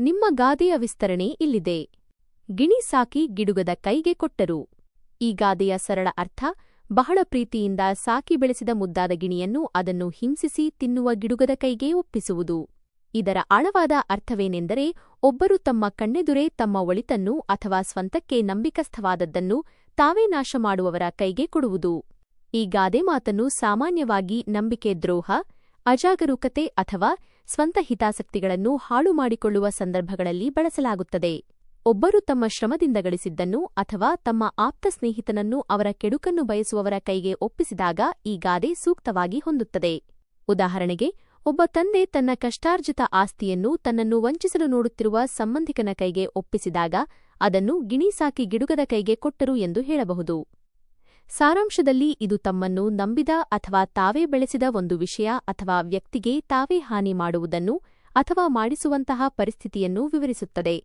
ನಿಮ್ಮ ಗಾದೆಯ ವಿಸ್ತರಣೆ ಇಲ್ಲಿದೆ. ಗಿಣಿ ಸಾಕಿ ಗಿಡುಗದ ಕೈಗೆ ಕೊಟ್ಟರು. ಈ ಗಾದೆಯ ಸರಳ ಅರ್ಥ, ಬಹಳ ಪ್ರೀತಿಯಿಂದ ಸಾಕಿ ಬೆಳೆಸಿದ ಮುದ್ದಾದ ಗಿಣಿಯನ್ನು ಅದನ್ನು ಹಿಂಸಿಸಿ ತಿನ್ನುವ ಗಿಡುಗದ ಕೈಗೆ ಒಪ್ಪಿಸುವುದು. ಇದರ ಆಳವಾದ ಅರ್ಥವೇನೆಂದರೆ, ಒಬ್ಬರು ತಮ್ಮ ಕಣ್ಣೆದುರೆ ತಮ್ಮ ಒಳಿತನ್ನು ಅಥವಾ ಸ್ವಂತಕ್ಕೆ ನಂಬಿಕಸ್ಥವಾದದ್ದನ್ನು ತಾವೇ ನಾಶ ಮಾಡುವವರ ಕೈಗೆ ಕೊಡುವುದು. ಈ ಗಾದೆ ಮಾತನ್ನು ಸಾಮಾನ್ಯವಾಗಿ ನಂಬಿಕೆ ದ್ರೋಹ, ಅಜಾಗರೂಕತೆ ಅಥವಾ ಸ್ವಂತ ಹಿತಾಸಕ್ತಿಗಳನ್ನು ಹಾಳು ಮಾಡಿಕೊಳ್ಳುವ ಸಂದರ್ಭಗಳಲ್ಲಿ ಬಳಸಲಾಗುತ್ತದೆ. ಒಬ್ಬರು ತಮ್ಮ ಶ್ರಮದಿಂದ ಗಳಿಸಿದ್ದನ್ನು ಅಥವಾ ತಮ್ಮ ಆಪ್ತ ಸ್ನೇಹಿತನನ್ನು ಅವರ ಕೆಡುಕನ್ನು ಬಯಸುವವರ ಕೈಗೆ ಒಪ್ಪಿಸಿದಾಗ ಈ ಗಾದೆ ಸೂಕ್ತವಾಗಿ ಹೊಂದುತ್ತದೆ. ಉದಾಹರಣೆಗೆ, ಒಬ್ಬ ತಂದೆ ತನ್ನ ಕಷ್ಟಾರ್ಜಿತ ಆಸ್ತಿಯನ್ನು ತನ್ನನ್ನು ವಂಚಿಸಲು ನೋಡುತ್ತಿರುವ ಸಂಬಂಧಿಕನ ಕೈಗೆ ಒಪ್ಪಿಸಿದಾಗ ಅದನ್ನು ಗಿಣಿ ಸಾಕಿ ಗಿಡುಗದ ಕೈಗೆ ಕೊಟ್ಟರು ಎಂದು ಹೇಳಬಹುದು. ಸಾರಾಂಶದಲ್ಲಿ ಇದು ತಮ್ಮನ್ನು ನಂಬಿದ ಅಥವಾ ತಾವೇ ಬೆಳೆಸಿದ ಒಂದು ವಿಷಯ ಅಥವಾ ವ್ಯಕ್ತಿಗೆ ತಾವೇ ಹಾನಿ ಮಾಡುವುದನ್ನು ಅಥವಾ ಮಾಡಿಸುವಂತಹ ಪರಿಸ್ಥಿತಿಯನ್ನು ವಿವರಿಸುತ್ತದೆ.